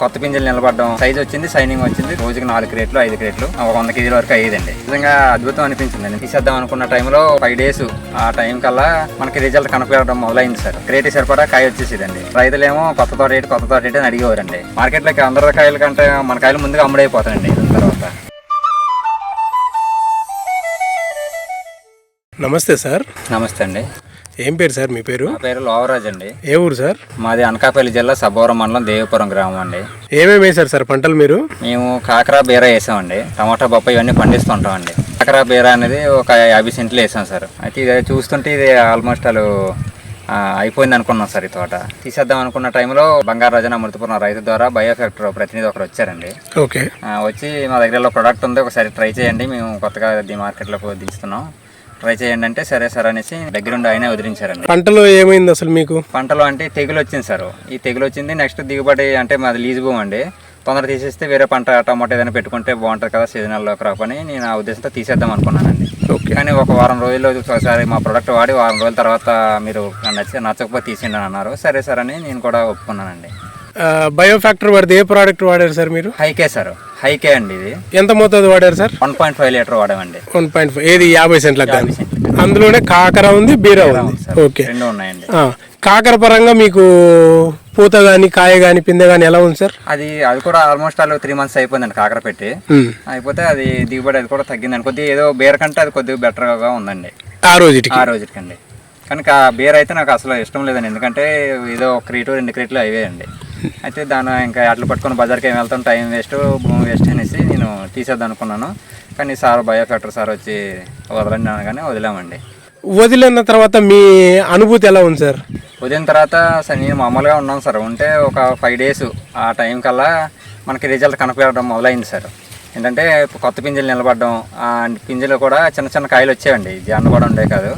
కొత్త పింజలు నిలబడడం. సైజ్ వచ్చింది సైనింగ్ వచ్చింది. రోజుకి నాలుగు క్రేట్లు ఐదు క్రేట్లు. ఒక వంద కేజీల వరకు అయ్యేదండి. నిజంగా అద్భుతం అనిపించింది తీసేద్దాం అనుకున్న టైంలో ఫైవ్ డేస్ ఆ టైం కల్లా మనకి రిజల్ట్ కనపడడం మొదలైంది సార్. క్రేట్ సరిపడా కాయ వచ్చేసేదండి. రైతులేమో కొత్త తోట రేటు కొత్త తోట రేటు అని అడిగేవారండి. మార్కెట్లోకి అందరి కాయల కంటే మన కాయలు ముందుగా అమ్ముడైపోతాయండి. దీని తర్వాత. నమస్తే సార్. నమస్తే అండి. ఏం పేరు సార్ మీ పేరు? నా పేరు లోవరాజ్ అండి. ఏ ఊరు సార్? మాది అనకాపల్లి జిల్లా సబ్బవరం మండలం దేవపురం గ్రామం అండి. ఏమేమి వేశారు సార్ పంటలు మీరు? మేము కాకరా బీర వేసామండి. టమాటా బొప్పాయి ఇవన్నీ పండిస్తుంటామండి కాకరా బీర అనేది ఒక యాభై సెంట్లు వేసాం సార్. అయితే ఇది చూస్తుంటే ఇది ఆల్మోస్ట్ వాళ్ళు ఆ, అయిపోయింది అనుకున్నాం సార్ ఈ తోట. తీసేద్దాం అనుకున్న టైంలో బంగారు రాజన అమృతపురం రైతు ద్వారా బయోఫ్యాక్టర్ ప్రతినిధి ఒకరు వచ్చారండి. ఓకే. వచ్చి మా దగ్గరలో ప్రోడక్ట్ ఉంది. ఒకసారి ట్రై చేయండి. మేము కొత్తగా మార్కెట్లోకి దించుతున్నాం. ట్రై చేయండి అంటే సరే సార్ అనేసి దగ్గరుండి ఆయనే వదిలించారండి పంటలో ఏమైంది అసలు మీకు? పంటలో అంటే తెగులు వచ్చింది సార్. ఈ తెగులు వచ్చింది నెక్స్ట్ దిగుబడి అంటే మాది లీజ్ భూమి అండి. తొందర తీసేస్తే వేరే పంట టమాటో ఏదైనా పెట్టుకుంటే బాగుంటుంది కదా సీజనల్లో క్రాప్ అని. నేను ఆ ఉద్దేశంతో తీసేద్దాం అనుకున్నానండి. ఓకే. కానీ ఒక వారం రోజుల్లో ఒకసారి మా ప్రోడక్ట్ వాడి వారం రోజుల తర్వాత మీరు నచ్చ నచ్చకపోతే తీసేయండి అని అన్నారు. సరే సార్ అని నేను కూడా ఒప్పుకున్నానండి. బయో ఫ్యాక్టర్ వాడితే ఏ ప్రోడక్ట్ వాడారు సార్ మీరు? హైకే సార్. హైకే అండి ఇది. ఎంత మోతాదు వాడారు sir? One point five litre వాడామండి. One point five. ఏది యాభై సెంట్లకు. అందులోనే కాకర ఉంది బీరా ఉంది. ఓకే. రెండు ఉన్నాయండి. కాకర పరంగా మీకు పూత కానీ కాయ కానీ పిందె కానీ ఎలా ఉంది సార్? అది అది కూడా ఆల్మోస్ట్ వాళ్ళు త్రీ మంత్స్ అయిపోయిందండి కాకర పెట్టి. అయిపోతే అది దిగుబడి అది కూడా తగ్గిందండి. కొద్దిగా ఏదో బీర కంటే అది కొద్దిగా బెటర్గా ఉందండి. ఆ రోజుకి ఆ రోజుకండి కానీ ఆ బీర్ అయితే నాకు అసలు ఇష్టం లేదండి. ఎందుకంటే ఏదో ఒక క్రీటు రెండు క్రీట్లు అయ్యాయండి. అయితే దాని ఇంకా అట్లు పట్టుకొని బజార్కి ఏం వెళ్తాం టైం వేస్ట్ భూమి వేస్ట్ అనేసి నేను తీసేద్దాం అనుకున్నాను. కానీ సార్ బయోఫ్యాక్టర్ సార్ వచ్చి వదలండి అనగానే వదిలామండి. వదిలిన తర్వాత మీ అనుభూతి ఎలా ఉంది సార్? వదిలిన తర్వాత సరే నేను మామూలుగా ఉన్నాను సార్. ఉంటే ఒక ఫైవ్ డేస్ ఆ టైం కల్లా మనకి రిజల్ట్ కనపడడం మొదలైంది సార్. ఏంటంటే కొత్త పింజలు నిలబడడం ఆ పింజలు కూడా చిన్న చిన్న కాయలు వచ్చాయండి జన్న కూడా ఉండే కాదు.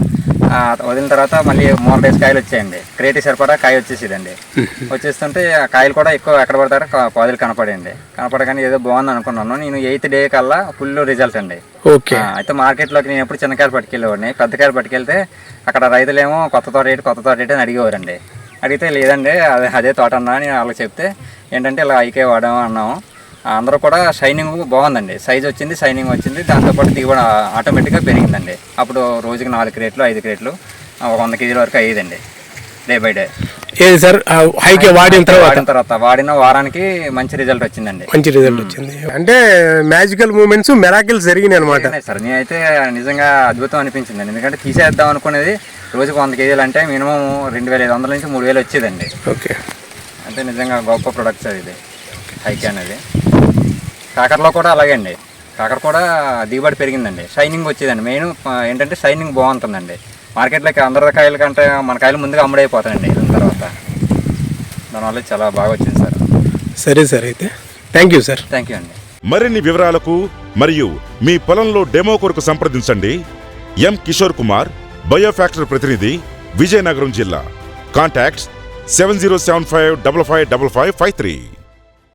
వదిలిన తర్వాత మళ్ళీ మూడు డేస్ కాయలు వచ్చాయండి. క్రేటి సరిపడా కాయ వచ్చేసేదండి. వచ్చేస్తుంటే ఆ కాయలు కూడా ఎక్కువ ఎక్కడ పడతారో పాదులు కనపడండి కనపడగానే ఏదో బాగుంది అనుకున్నాను. నేను ఎయిత్ డే కల్లా ఫుల్ రిజల్ట్ అండి. అయితే మార్కెట్లోకి నేను ఎప్పుడు చిన్నకాయలు పట్టుకెళ్ళేవాడిని. పెద్దకాయలు పట్టుకెళ్తే అక్కడ రైతులేమో కొత్త తోట రేటు కొత్త తోట రేటు అని అడిగేవారండి. అడిగితే లేదండి అదే అదే తోట అన్నా అని వాళ్ళకి చెప్తే ఏంటంటే ఇలా ఐకే వాడాము అన్నాము అందరూ కూడా షైనింగ్ బాగుందండి. సైజ్ వచ్చింది షైనింగ్ వచ్చింది. దాంతోపాటు దిగుబడి ఆటోమేటిక్గా పెరిగిందండి. అప్పుడు రోజుకి నాలుగు క్రేట్లు ఐదు క్రేట్లు ఒక వంద కేజీల వరకు అయ్యేదండి. Day by day. ఏది సార్? హైకే వాడిన తర్వాత? వాడిన తర్వాత. వాడిన వారానికి మంచి రిజల్ట్ వచ్చిందండి. మంచి రిజల్ట్ వచ్చింది. అంటే మ్యాజికల్ మూమెంట్స్ మెరాకిల్స్ జరిగినాయి అనమాట సార్. నేనైతే నిజంగా అద్భుతం అనిపించింది. ఎందుకంటే తీసేద్దాం అనుకునేది రోజుకు వంద కేజీలు అంటే మినిమం రెండు వేల ఐదు వందల నుంచి మూడు వేలు వచ్చేదండి. ఓకే. అంటే నిజంగా గొప్ప ప్రొడక్ట్ సార్ ఇది. హైక్ అనేది. కాకరలో కూడా అలాగే అండి. కాకర కూడా దిగుబడి పెరిగిందండి. షైనింగ్ వచ్చేదండి. మెయిన్ ఏంటంటే షైనింగ్ బాగుంటుందండి. మార్కెట్లోకి అందరి కాయల కంటే మన కాయలు ముందుగా అమ్ముడైపోతాయండి. దీని తర్వాత దానివల్ల చాలా బాగా వచ్చింది సార్. సరే సార్ అయితే. Thank you sir thank you అండి. మరిన్ని వివరాలకు మరియు మీ పొలంలో డెమో కొరకు సంప్రదించండి. ఎం కిషోర్ కుమార్ బయోఫ్యాక్టర్ ప్రతినిధి విజయనగరం జిల్లా. Contacts seven zero seven five double five double five five three